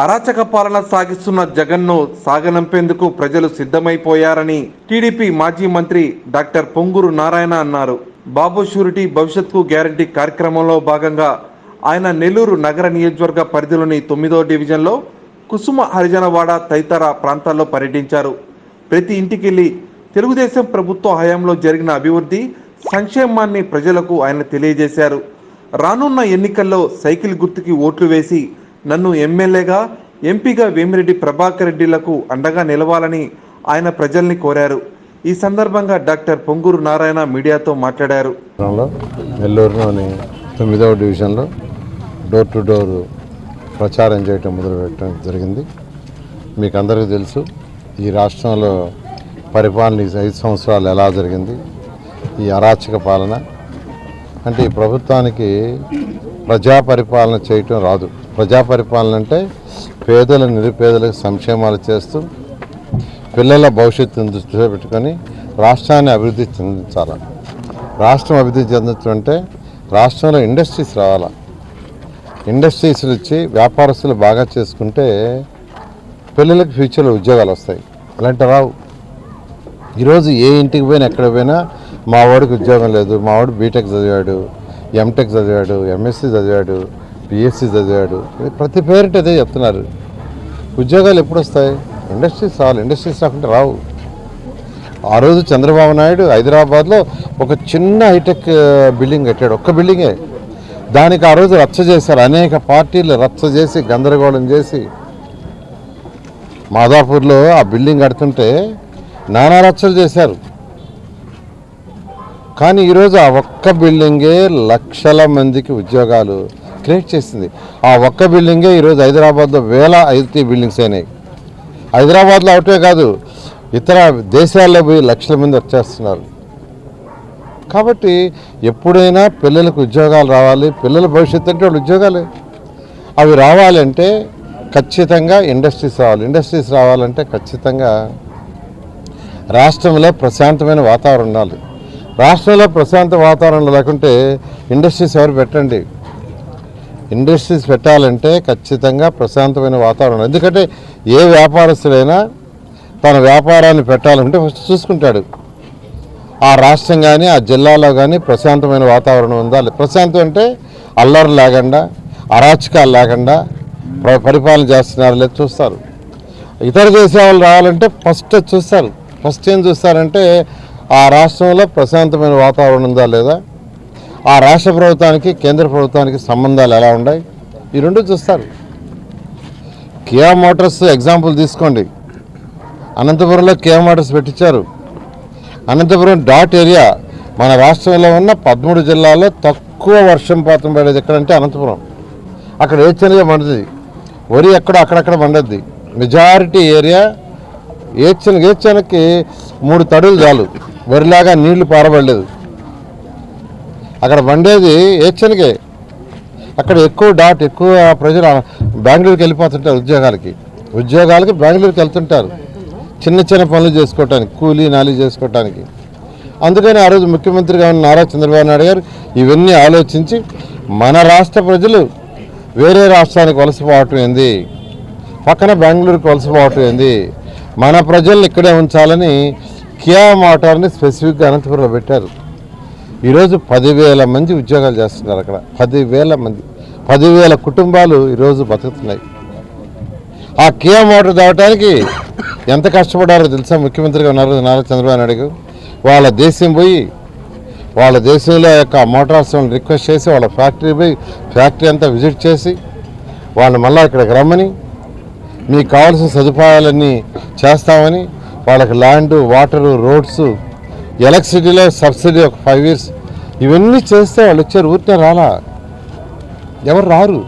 అరాచక పాలన సాగిస్తున్న జగన్ను సాగనంపేందుకు ప్రజలు సిద్ధమైపోయారని టీడీపీ మాజీ మంత్రి డాక్టర్ పొంగూరు నారాయణ అన్నారు. బాబు షూరిటీ భవిష్యత్కు గ్యారంటీ కార్యక్రమంలో భాగంగా ఆయన నెల్లూరు నగర నియోజకవర్గ పరిధిలోని తొమ్మిదో డివిజన్లో కుసుమ హరిజనవాడ తదితర ప్రాంతాల్లో పర్యటించారు. ప్రతి ఇంటికెళ్ళి తెలుగుదేశం ప్రభుత్వ హయాంలో జరిగిన అభివృద్ధి సంక్షేమాన్ని ప్రజలకు ఆయన తెలియజేశారు. రానున్న ఎన్నికల్లో సైకిల్ గుర్తుకి ఓట్లు వేసి నన్ను ఎమ్మెల్యేగా ఎంపీగా వేమిరెడ్డి ప్రభాకర్ రెడ్డిలకు అండగా నిలవాలని ఆయన ప్రజల్ని కోరారు. ఈ సందర్భంగా డాక్టర్ పొంగూరు నారాయణ మీడియాతో మాట్లాడారు. నెల్లూరులోని తొమ్మిదవ డివిజన్లో డోర్ టు డోర్ ప్రచారం చేయటం మొదలుపెట్టడం జరిగింది. మీకు అందరికీ తెలుసు ఈ రాష్ట్రంలో పరిపాలన ఐదు సంవత్సరాలు ఎలా జరిగింది ఈ అరాచక పాలన. అంటే ఈ ప్రభుత్వానికి ప్రజా పరిపాలన చేయటం రాదు. ప్రజా పరిపాలన అంటే పేదల నిరుపేదలకు సంక్షేమాలు చేస్తూ పిల్లల భవిష్యత్తును దృష్టిలో పెట్టుకొని రాష్ట్రాన్ని అభివృద్ధి చెందించాలి. రాష్ట్రం అభివృద్ధి చెందుతుంటే రాష్ట్రంలో ఇండస్ట్రీస్ రావాలా? ఇండస్ట్రీస్ వచ్చి వ్యాపారస్తులు బాగా చేసుకుంటే పిల్లలకు ఫ్యూచర్లో ఉద్యోగాలు వస్తాయి. అలాంటి రావు. ఈరోజు ఏ ఇంటికి పోయినా ఎక్కడ పోయినా మా వాడికి ఉద్యోగం లేదు. మా వాడు బీటెక్ చదివాడు ఎంటెక్ చదివాడు ఎంఎస్సీ చదివాడు బిఎస్సి చదివాడు. ప్రతి పేరెంట్ అదే చెప్తున్నారు. ఉద్యోగాలు ఎప్పుడు వస్తాయి ఇండస్ట్రీస్ రావాలి. ఇండస్ట్రీస్ రాకుంటే రావు. ఆ రోజు చంద్రబాబు నాయుడు హైదరాబాద్లో ఒక చిన్న హైటెక్ బిల్డింగ్ కట్టాడు. ఒక్క బిల్డింగే. దానికి ఆ రోజు రచ్చ చేశారు. అనేక పార్టీలు రచ్చ చేసి గందరగోళం చేసి. మాదాపూర్లో ఆ బిల్డింగ్ కడుతుంటే నానా రచ్చలు చేశారు. కానీ ఈరోజు ఆ ఒక్క బిల్డింగే లక్షల మందికి ఉద్యోగాలు క్రియేట్ చేసింది. ఆ ఒక్క బిల్డింగే ఈరోజు హైదరాబాద్లో వేల ఐటీ బిల్డింగ్స్ అయినాయి. హైదరాబాద్లో ఒకటే కాదు ఇతర దేశాల్లో పోయి లక్షల మంది వచ్చేస్తున్నారు. కాబట్టి ఎప్పుడైనా పిల్లలకు ఉద్యోగాలు రావాలి పిల్లల భవిష్యత్తు అంటే వాళ్ళు ఉద్యోగాలే. అవి రావాలంటే ఖచ్చితంగా ఇండస్ట్రీస్ రావాలి. ఇండస్ట్రీస్ రావాలంటే ఖచ్చితంగా రాష్ట్రంలో ప్రశాంతమైన వాతావరణం ఉండాలి. రాష్ట్రంలో ప్రశాంత వాతావరణం లేకుంటే ఇండస్ట్రీస్ ఎవరు పెట్టండి? ఇండస్ట్రీస్ పెట్టాలంటే ఖచ్చితంగా ప్రశాంతమైన వాతావరణం. ఎందుకంటే ఏ వ్యాపారస్తుడైనా తన వ్యాపారాన్ని పెట్టాలంటే ఫస్ట్ చూసుకుంటాడు. ఆ రాష్ట్రం కానీ ఆ జిల్లాలో కానీ ప్రశాంతమైన వాతావరణం ఉందా ప్రశాంతం అంటే అల్లరి లేకుండా అరాచకాలు లేకుండా పరిపాలన చేస్తున్నారు లేదు చూస్తారు. ఇతర దేశాలు వాళ్ళు రావాలంటే ఫస్ట్ చూస్తారు. ఫస్ట్ ఏం చూస్తారంటే ఆ రాష్ట్రంలో ప్రశాంతమైన వాతావరణం ఉందా లేదా? ఆ రాష్ట్ర ప్రభుత్వానికి కేంద్ర ప్రభుత్వానికి సంబంధాలు ఎలా ఉన్నాయి? ఈ రెండు చూస్తారు. కియా మోటార్స్ ఎగ్జాంపుల్ తీసుకోండి. అనంతపురంలో కియా మోటార్స్ పెట్టించారు. అనంతపురం డాట్ ఏరియా మన రాష్ట్రంలో ఉన్న పదమూడు జిల్లాల్లో తక్కువ వర్షంపాతం పడేది ఎక్కడంటే అనంతపురం. అక్కడ ఏచనగా పండుతుంది వరి ఎక్కడ అక్కడక్కడ పండుద్ది. మెజారిటీ ఏరియా ఏచన ఏచనకి మూడు తడులు చాలు. వరిలాగా నీళ్ళు పారబడలేదు. అక్కడ వండేది ఏచనకే అక్కడ ఎక్కువ డాట్ ఎక్కువ ప్రజలు బెంగళూరుకి వెళ్ళిపోతుంటారు ఉద్యోగాలకి. ఉద్యోగాలకి బెంగళూరుకి వెళ్తుంటారు. చిన్న చిన్న పనులు చేసుకోవటానికి కూలీ నాలి చేసుకోవటానికి. అందుకని ఆ రోజు ముఖ్యమంత్రిగా ఉన్న నారా చంద్రబాబు నాయుడు గారు ఇవన్నీ ఆలోచించి మన రాష్ట్ర ప్రజలు వేరే రాష్ట్రానికి వలసపోవటం ఏంది? పక్కన బెంగళూరుకి వలసపోవటం ఏంది? మన ప్రజల్ని ఇక్కడే ఉంచాలని కియా మోటార్ని స్పెసిఫిక్గా అనంతపురంలో పెట్టారు. ఈరోజు పదివేల మంది ఉద్యోగాలు చేస్తున్నారు అక్కడ. పదివేల మంది. పదివేల కుటుంబాలు ఈరోజు బతుకుతున్నాయి. ఆ కియా మోటార్ దావటానికి ఎంత కష్టపడారో తెలుసా? ముఖ్యమంత్రిగా ఉన్నారు నారా చంద్రబాబు నాయుడు వాళ్ళ దేశం పోయి వాళ్ళ దేశంలో యొక్క మోటార్స్ రిక్వెస్ట్ చేసి వాళ్ళ ఫ్యాక్టరీ పోయి ఫ్యాక్టరీ అంతా విజిట్ చేసి వాళ్ళని మళ్ళీ ఇక్కడికి రమ్మని మీకు కావాల్సిన సదుపాయాలన్నీ చేస్తామని వాళ్ళకి ల్యాండ్ వాటరు రోడ్సు ఎలక్ట్రిసిటీలో సబ్సిడీ ఒక ఫైవ్ ఇయర్స్ ఇవన్నీ చేస్తే వాళ్ళు వచ్చారు ఊరికే రాలా. ఎవరు రారు?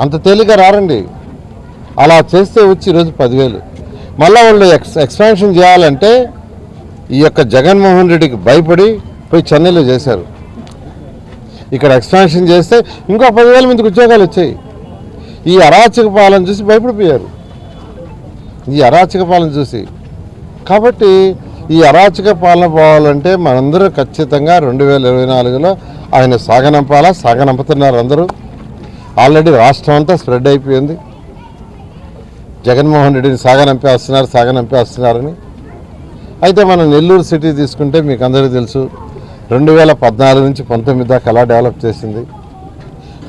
అంత తేలిక రారండి. అలా చేస్తే వచ్చి ఈరోజు పదివేలు. మళ్ళీ వాళ్ళు ఎక్స్ ఎక్స్పాన్షన్ చేయాలంటే ఈ యొక్క జగన్మోహన్ రెడ్డికి భయపడి పోయి చెన్నైలో చేశారు. ఇక్కడ ఎక్స్పాన్షన్ చేస్తే ఇంకో పదివేల మందికి ఉద్యోగాలు వచ్చాయి. ఈ అరాచక పాలన చూసి భయపడిపోయారు. ఈ అరాచక పాలన చూసి. కాబట్టి ఈ అరాచక పాలన పోవాలంటే మనందరూ ఖచ్చితంగా రెండు వేల ఇరవై నాలుగులో ఆయన సాగనంపాలా సాగనంపుతున్నారు అందరూ. ఆల్రెడీ రాష్ట్రం అంతా స్ప్రెడ్ అయిపోయింది. జగన్మోహన్ రెడ్డిని సాగనంపేస్తున్నారు సాగనంపేస్తున్నారని అయితే మనం నెల్లూరు సిటీ తీసుకుంటే మీకు అందరికీ తెలుసు రెండు వేల పద్నాలుగు నుంచి పంతొమ్మిది దాకా ఎలా డెవలప్ చేసింది.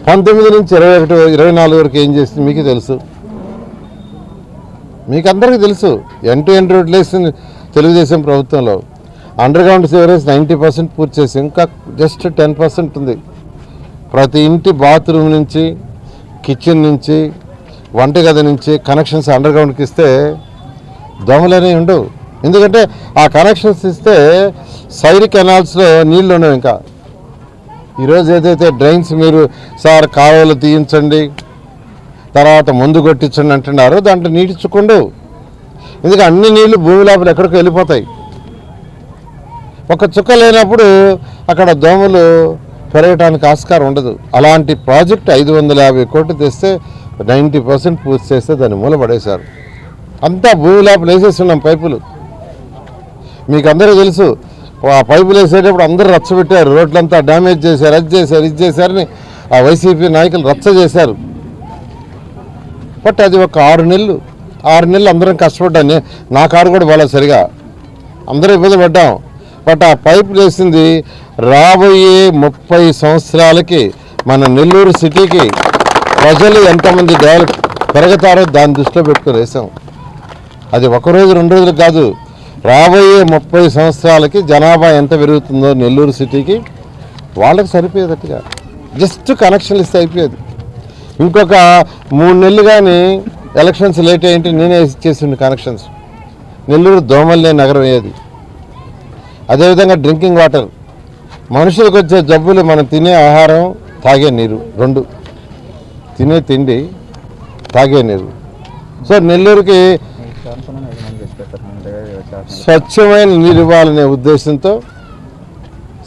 పంతొమ్మిది నుంచి ఇరవై ఒకటి ఇరవై నాలుగు వరకు ఏం చేసింది మీకు తెలుసు. మీకు అందరికీ తెలుసు ఎన్ టు ఎన్ రోడ్లు వేసింది తెలుగుదేశం ప్రభుత్వంలో underground sewerage ninety percent పూర్తి చేసి ఇంకా జస్ట్ టెన్ పర్సెంట్ ఉంది. ప్రతి ఇంటి బాత్రూమ్ నుంచి కిచెన్ నుంచి వంటగది నుంచి కనెక్షన్స్ అండర్ గ్రౌండ్కి ఇస్తే దోమలనే ఉండవు. ఎందుకంటే ఆ కనెక్షన్స్ ఇస్తే సైడ్ కెనాల్స్లో నీళ్ళు ఉండవు ఇంకా. ఈరోజు ఏదైతే డ్రైన్స్ మీరు సార్ కాలువలు తీయించండి తర్వాత ముందు కొట్టించండి అంటున్నారో దాంట్లో నీటి ఎందుకంటే అన్ని నీళ్ళు భూమి లోపల ఎక్కడికి వెళ్ళిపోతాయి. ఒక చుక్క లేనప్పుడు అక్కడ దోమలు పెరగటానికి ఆస్కారం ఉండదు. అలాంటి ప్రాజెక్ట్ ఐదు వందల యాభై కోట్లు తెస్తే నైంటీ పర్సెంట్ పూర్తి చేస్తే దాన్ని మూలపడేశారు. అంతా భూమి లోపల వేసేస్తున్నాం పైపులు. మీకు అందరూ తెలుసు ఆ పైపులు వేసేటప్పుడు అందరూ రచ్చబెట్టారు రోడ్లంతా డ్యామేజ్ చేశారు అది చేశారు ఇది చేశారని ఆ వైసీపీ నాయకులు రచ్చ చేశారు. బట్ అది ఒక ఆరు నెలలు ఆరు నెలలు అందరం కష్టపడ్డాన్ని నా కారు కూడా బాగాలేదు సరిగా? అందరూ ఇబ్బంది పడ్డాం. బట్ ఆ పైప్ వేసింది రాబోయే ముప్పై సంవత్సరాలకి మన నెల్లూరు సిటీకి ప్రజలు ఎంతమంది డెవలప్ పెరుగుతారో దాన్ని దృష్టిలో పెట్టుకుని వేసాం. అది ఒక రోజు రెండు రోజులు కాదు. రాబోయే ముప్పై సంవత్సరాలకి జనాభా ఎంత పెరుగుతుందో నెల్లూరు సిటీకి వాళ్ళకి సరిపోయేటట్టుగా. జస్ట్ కనెక్షన్లు ఇస్తే అయిపోయేది. ఇంకొక మూడు నెలలు కానీ ఎలక్షన్స్ లేట్ అయ్యింటే నేనే చేసిండు కనెక్షన్స్ నెల్లూరు దోమల్లే నగరం అయ్యేది అదేవిధంగా డ్రింకింగ్ వాటర్. మనుషులకు వచ్చే జబ్బులు మనం తినే ఆహారం తాగే నీరు. రెండు. తినే తిండి తాగే నీరు. సో నెల్లూరుకి స్వచ్ఛమైన నీరు ఇవ్వాలనే ఉద్దేశంతో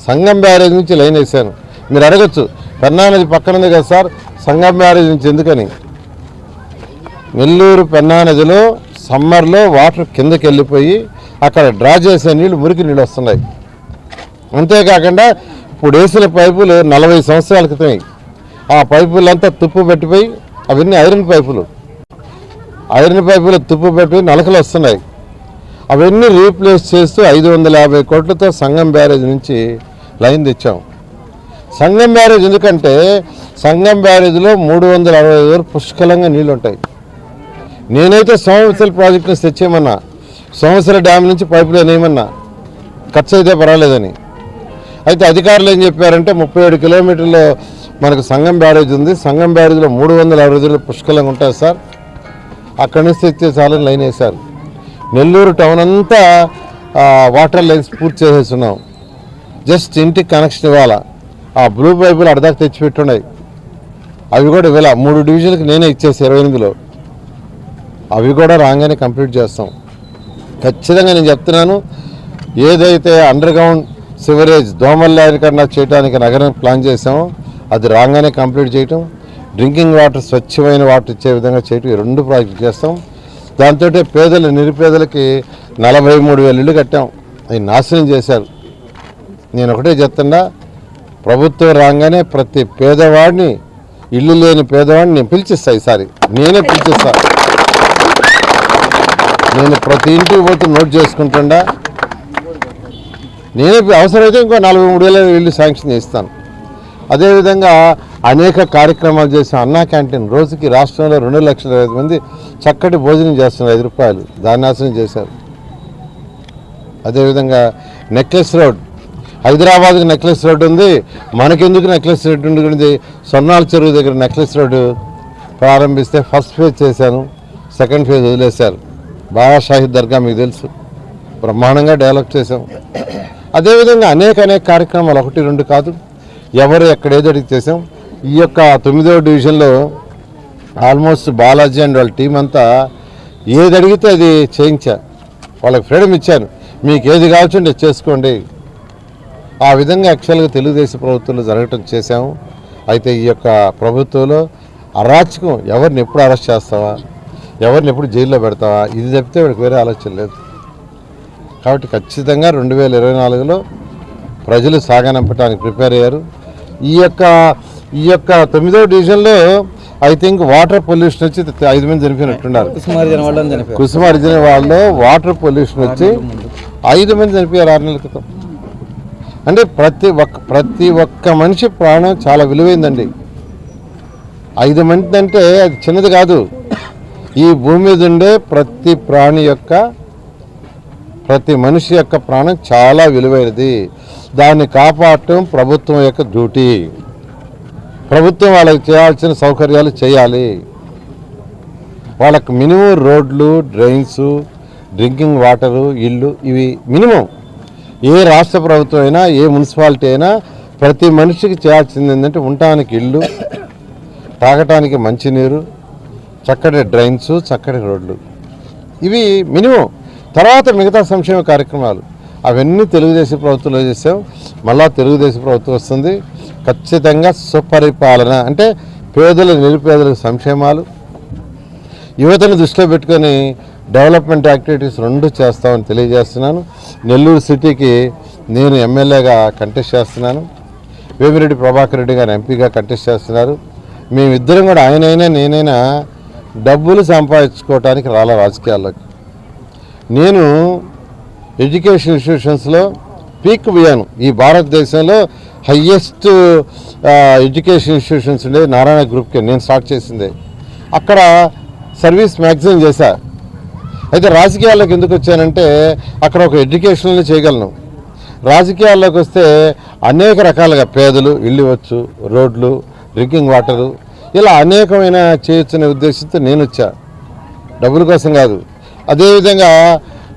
సంగం బ్యారేజ్ నుంచి లైన్ వేసాను మీరు అడగచ్చు. పెన్నా పక్కన ఉంది కదా సార్? సంగం బ్యారేజ్ నుంచి ఎందుకని? నెల్లూరు పెన్నా నదిలో సమ్మర్లో వాటర్ కిందకి వెళ్ళిపోయి అక్కడ డ్రా చేసే నీళ్ళు మురికి నీళ్ళు వస్తున్నాయి. అంతేకాకుండా ఇప్పుడు వేసిన పైపులు నలభై సంవత్సరాల క్రితం ఆ పైపులంతా తుప్పు పెట్టిపోయి అవన్నీ ఐరన్ పైపులు. ఐరన్ పైపులు తుప్పు పెట్టి నలకలు వస్తున్నాయి. అవన్నీ రీప్లేస్ చేస్తూ ఐదు వందల యాభై కోట్లతో సంగం బ్యారేజ్ నుంచి లైన్ తెచ్చాం. సంగం బ్యారేజ్ ఎందుకంటే సంగం బ్యారేజ్లో మూడు వందల అరవై వేలు పుష్కలంగా నీళ్ళు ఉంటాయి నేనైతే సోమవసల ప్రాజెక్ట్ తెచ్చేయమన్నా సోమవసల డ్యామ్ నుంచి పైపులు వేయమన్నా ఖర్చు అయితే పర్వాలేదని. అయితే అధికారులు ఏం చెప్పారంటే ముప్పై ఏడు కిలోమీటర్లు మనకు సంగం బ్యారేజ్ ఉంది. సంగం బ్యారేజ్లో మూడు వందల అరవై పుష్కలంగా ఉంటాయి సార్. అక్కడి నుంచి తెచ్చే చాలని లైన్ వేశారు. నెల్లూరు టౌన్ అంతా వాటర్ లైన్స్ పూర్తి చేసేస్తున్నాం. జస్ట్ ఇంటికి కనెక్షన్ ఇవ్వాలా. ఆ బ్లూ పైపులు అర్ధాకు తెచ్చిపెట్టున్నాయి. అవి కూడా ఇవ్వాల. మూడు డివిజన్లకు నేనే ఇచ్చేసి ఇరవై ఎనిమిదిలో. అవి కూడా రాగానే కంప్లీట్ చేస్తాం. ఖచ్చితంగా నేను చెప్తున్నాను ఏదైతే అండర్ గ్రౌండ్ సివరేజ్ దోమల్లారి కన్నా చేయడానికి నగరం ప్లాన్ చేసామో అది రాగానే కంప్లీట్ చేయటం డ్రింకింగ్ వాటర్ స్వచ్ఛమైన వాటర్ ఇచ్చే విధంగా చేయటం ఈ రెండు ప్రాజెక్టులు చేస్తాం. దాంతో పేదలు నిరుపేదలకి నలభై మూడు వేలు ఇల్లు కట్టాం. అవి నాశనం చేశారు. నేను ఒకటే చెప్తున్నా ప్రభుత్వం రాగానే ప్రతి పేదవాడిని ఇల్లు లేని పేదవాడిని నేను పిలిచిస్తా ఈసారి. నేనే పిలిచిస్తాను నేను ప్రతి ఇంటికి పోతే నోట్ చేసుకుంటుండా. నేనే అవసరమైతే ఇంకో నలభై మూడు వేల వెళ్ళి శాంక్షన్ చేస్తాను. అదేవిధంగా అనేక కార్యక్రమాలు చేసిన అన్నా క్యాంటీన్ రోజుకి రాష్ట్రంలో రెండు లక్షల ఐదు మంది చక్కటి భోజనం చేస్తున్నారు ఐదు రూపాయలు దాన్ని నాశనం చేశారు. అదేవిధంగా నెక్లెస్ రోడ్ హైదరాబాద్కి నెక్లెస్ రోడ్ ఉంది. మనకెందుకు నెక్లెస్ రోడ్ ఉంది సొన్నాల చెరువు దగ్గర నెక్లెస్ రోడ్డు ప్రారంభిస్తే ఫస్ట్ ఫేజ్ చేశాను సెకండ్ ఫేజ్ వదిలేశారు. బాగా షాహిద్ దర్గా మీకు తెలుసు. బ్రహ్మాండంగా డెవలప్ చేసాం అదేవిధంగా అనేక అనేక కార్యక్రమాలు ఒకటి రెండు కాదు ఎవరు ఎక్కడ అడిగి చేసాం ఈ యొక్క తొమ్మిదవ డివిజన్లో ఆల్మోస్ట్ బాలాజీ అండ్ వాళ్ళ టీం అంతా ఏది అడిగితే అది చేయించా. వాళ్ళకి ఫ్రీడమ్ ఇచ్చాను మీకు ఏది కావచ్చు చేసుకోండి. ఆ విధంగా యాక్చువల్గా తెలుగుదేశం ప్రభుత్వంలో జరగటం చేశాము అయితే ఈ యొక్క ప్రభుత్వంలో అరాచకం ఎవరిని ఎప్పుడు అరెస్ట్ చేస్తావా? ఎవరిని ఎప్పుడు జైల్లో పెడతావా? ఇది చెప్తే వాడికి వేరే ఆలోచన లేదు. కాబట్టి ఖచ్చితంగా రెండు వేల ఇరవై నాలుగులో ప్రజలు సాగనంపడానికి ప్రిపేర్ అయ్యారు. ఈ యొక్క ఈ యొక్క తొమ్మిదో డివిజన్లో ఐ థింక్ వాటర్ పొల్యూషన్ వచ్చి ఐదు మంది చనిపోయినట్టున్నారు. కుసుమార్జన వాళ్ళలో వాటర్ పొల్యూషన్ వచ్చి ఐదు మంది చనిపోయారు ఆరు నెలల క్రితం. అంటే ప్రతి ఒక్క ప్రతి ఒక్క మనిషి ప్రాణం చాలా విలువైందండి. ఐదు మంది అంటే అది చిన్నది కాదు. ఈ భూమి మీద ఉండే ప్రతి ప్రాణి యొక్క ప్రతి మనిషి యొక్క ప్రాణం చాలా విలువైనది. దాన్ని కాపాడటం ప్రభుత్వం యొక్క డ్యూటీ. ప్రభుత్వం వాళ్ళకి చేయాల్సిన సౌకర్యాలు చేయాలి. వాళ్ళకి మినిమం రోడ్లు డ్రైన్స్ డ్రింకింగ్ వాటరు ఇల్లు ఇవి మినిమం. ఏ రాష్ట్ర ప్రభుత్వం అయినా ఏ మున్సిపాలిటీ అయినా ప్రతి మనిషికి చేయాల్సింది ఏంటంటే ఉండటానికి ఇల్లు తాగటానికి మంచినీరు చక్కటి డ్రైన్స్ చక్కటి రోడ్లు. ఇవి మినిమం. తర్వాత మిగతా సంక్షేమ కార్యక్రమాలు. అవన్నీ తెలుగుదేశం ప్రభుత్వంలో చేసాం మళ్ళా తెలుగుదేశం ప్రభుత్వం వస్తుంది. ఖచ్చితంగా సుపరిపాలన అంటే పేదల నిరుపేదలకు సంక్షేమాలు. యువతను దృష్టిలో పెట్టుకొని డెవలప్మెంట్ యాక్టివిటీస్ రెండు చేస్తామని తెలియజేస్తున్నాను. నెల్లూరు సిటీకి నేను ఎమ్మెల్యేగా కంటెస్ట్ చేస్తున్నాను. వేమిరెడ్డి ప్రభాకర్ రెడ్డి గారు ఎంపీగా కంటెస్ట్ చేస్తున్నారు. మేమిద్దరం కూడా ఆయనైనా నేనైనా డబ్బులు సంపాదించుకోవటానికి రాలే రాజకీయాల్లోకి. నేను ఎడ్యుకేషన్ ఇన్స్టిట్యూషన్స్లో పీక్ పోయాను ఈ భారతదేశంలో హయ్యెస్ట్ ఎడ్యుకేషన్ ఇన్స్టిట్యూషన్స్ ఉండే నారాయణ గ్రూప్కి నేను స్టార్ట్ చేసింది. అక్కడ సర్వీస్ మ్యాగజైన్ చేశా. అయితే రాజకీయాల్లోకి ఎందుకు వచ్చానంటే అక్కడ ఒక ఎడ్యుకేషన్లో చేయగలను. రాజకీయాల్లోకి వస్తే అనేక రకాలుగా పేదలు ఇల్లు ఇవ్వచ్చు రోడ్లు డ్రింకింగ్ వాటరు ఇలా అనేకమైన చేయొచ్చనే ఉద్దేశంతో నేను వచ్చా డబ్బుల కోసం కాదు. అదేవిధంగా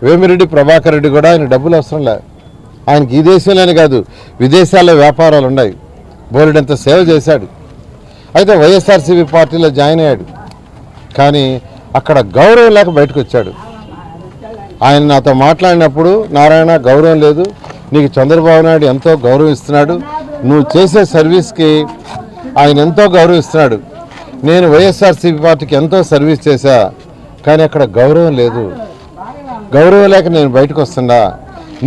వేమిరెడ్డి ప్రభాకర్ రెడ్డి కూడా ఆయన డబ్బులు అవసరం లే. ఆయనకి ఈ దేశంలోనే కాదు విదేశాల్లో వ్యాపారాలు ఉన్నాయి. బోలెడంత సేవ చేశాడు. అయితే వైఎస్ఆర్సీపీ పార్టీలో జాయిన్ అయ్యాడు. కానీ అక్కడ గౌరవం లేక బయటకు వచ్చాడు ఆయన నాతో మాట్లాడినప్పుడు నారాయణ గౌరవం లేదు. నీకు చంద్రబాబు నాయుడు ఎంతో గౌరవం ఇస్తున్నాడు. నువ్వు చేసే సర్వీస్కి ఆయన ఎంతో గౌరవిస్తున్నాడు. నేను వైఎస్ఆర్సీపీ పార్టీకి ఎంతో సర్వీస్ చేశా కానీ అక్కడ గౌరవం లేదు. గౌరవం లేక నేను బయటకు వస్తున్నా.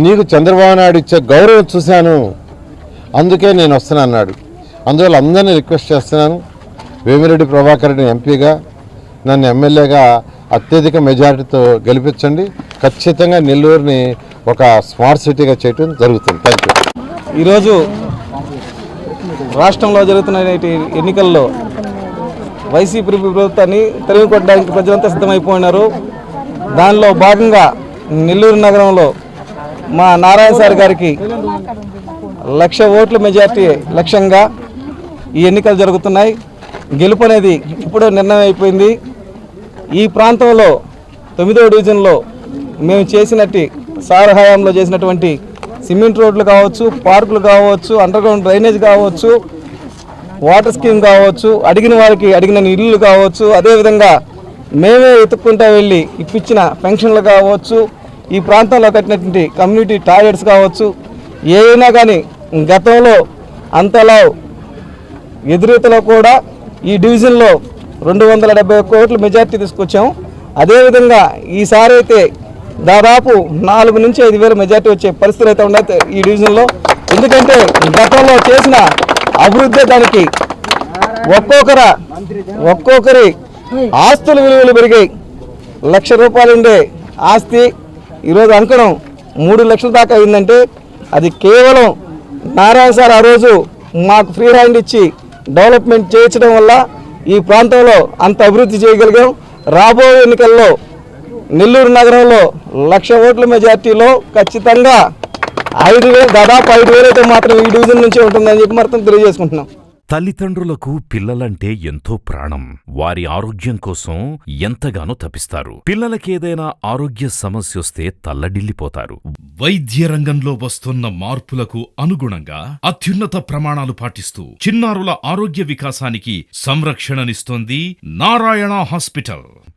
నీకు చంద్రబాబు నాయుడు ఇచ్చే గౌరవం చూశాను. అందుకే నేను వస్తున్నా అన్నాడు. అందువల్ల అందరినీ రిక్వెస్ట్ చేస్తున్నాను. వేమిరెడ్డి ప్రభాకర్ రెడ్డి ఎంపీగా నన్ను ఎమ్మెల్యేగా అత్యధిక మెజారిటీతో గెలిపించండి. ఖచ్చితంగా నెల్లూరుని ఒక స్మార్ట్ సిటీగా చేయటం జరుగుతుంది. థ్యాంక్ యూ ఈరోజు రాష్ట్రంలో జరుగుతున్న ఎన్నికల్లో వైసీపీ ప్రభుత్వాన్ని తెలియకొట్టడానికి ప్రజలంతా సిద్ధమైపోయినారు. దానిలో భాగంగా నెల్లూరు నగరంలో మా నారాయణ సార్ గారికి లక్ష ఓట్ల మెజార్టీ లక్ష్యంగా ఈ ఎన్నికలు జరుగుతున్నాయి. గెలుపు అనేది ఇప్పుడు నిర్ణయం అయిపోయింది. ఈ ప్రాంతంలో తొమ్మిదవ డివిజన్లో మేము చేసినట్టు సార్ హయాంలో చేసినటువంటి సిమెంట్ రోడ్లు కావచ్చు పార్కులు కావచ్చు అండర్గ్రౌండ్ డ్రైనేజ్ కావచ్చు వాటర్ స్కీమ్ కావచ్చు అడిగిన వారికి అడిగిన ఇల్లు కావచ్చు అదేవిధంగా మేమే ఎత్తుక్కుంటా వెళ్ళి ఇప్పించిన పెన్షన్లు కావచ్చు ఈ ప్రాంతంలో కట్టినటువంటి కమ్యూనిటీ టాయిలెట్స్ కావచ్చు ఏదైనా కానీ గతంలో అంతలా ఎదురీతలో కూడా ఈ డివిజన్లో రెండు వందల డెబ్బై కోట్లు మెజార్టీ తీసుకొచ్చాం అదేవిధంగా ఈసారి అయితే దాదాపు నాలుగు నుంచి ఐదు వేల మెజార్టీ వచ్చే పరిస్థితులు అయితే ఉండదు ఈ డివిజన్లో ఎందుకంటే గతంలో చేసిన అభివృద్ధి దానికి ఒక్కొక్కర ఒక్కొక్కరి ఆస్తుల విలువలు పెరిగాయి. లక్ష రూపాయలు ఉండే ఆస్తి ఈరోజు అంకణం మూడు లక్షల దాకా అయిందంటే అది కేవలం నారాయణ సార్ ఆ రోజు మాకు ఫ్రీ హ్యాండ్ ఇచ్చి డెవలప్మెంట్ చేయించడం వల్ల ఈ ప్రాంతంలో అంత అభివృద్ధి చేయగలిగాం. రాబోయే ఎన్నికల్లో నెల్లూరు నగరంలో లక్ష ఓట్ల మెజార్టీలో ఖచ్చితంగా ఐదు వేలు దాదాపు ఐదు వేలు అయితే మాత్రం ఈ డివిజన్ నుంచి ఉంటుందని చెప్పి మాత్రం తెలియజేసుకుంటున్నాం. తల్లిదండ్రులకు పిల్లలంటే ఎంతో ప్రాణం. వారి ఆరోగ్యం కోసం ఎంతగానో తపిస్తారు. పిల్లలకేదైనా ఆరోగ్య సమస్యొస్తే తల్లడిల్లిపోతారు. వైద్య రంగంలో వస్తున్న మార్పులకు అనుగుణంగా అత్యున్నత ప్రమాణాలు పాటిస్తూ చిన్నారుల ఆరోగ్య వికాసానికి సంరక్షణనిస్తోంది నారాయణ హాస్పిటల్.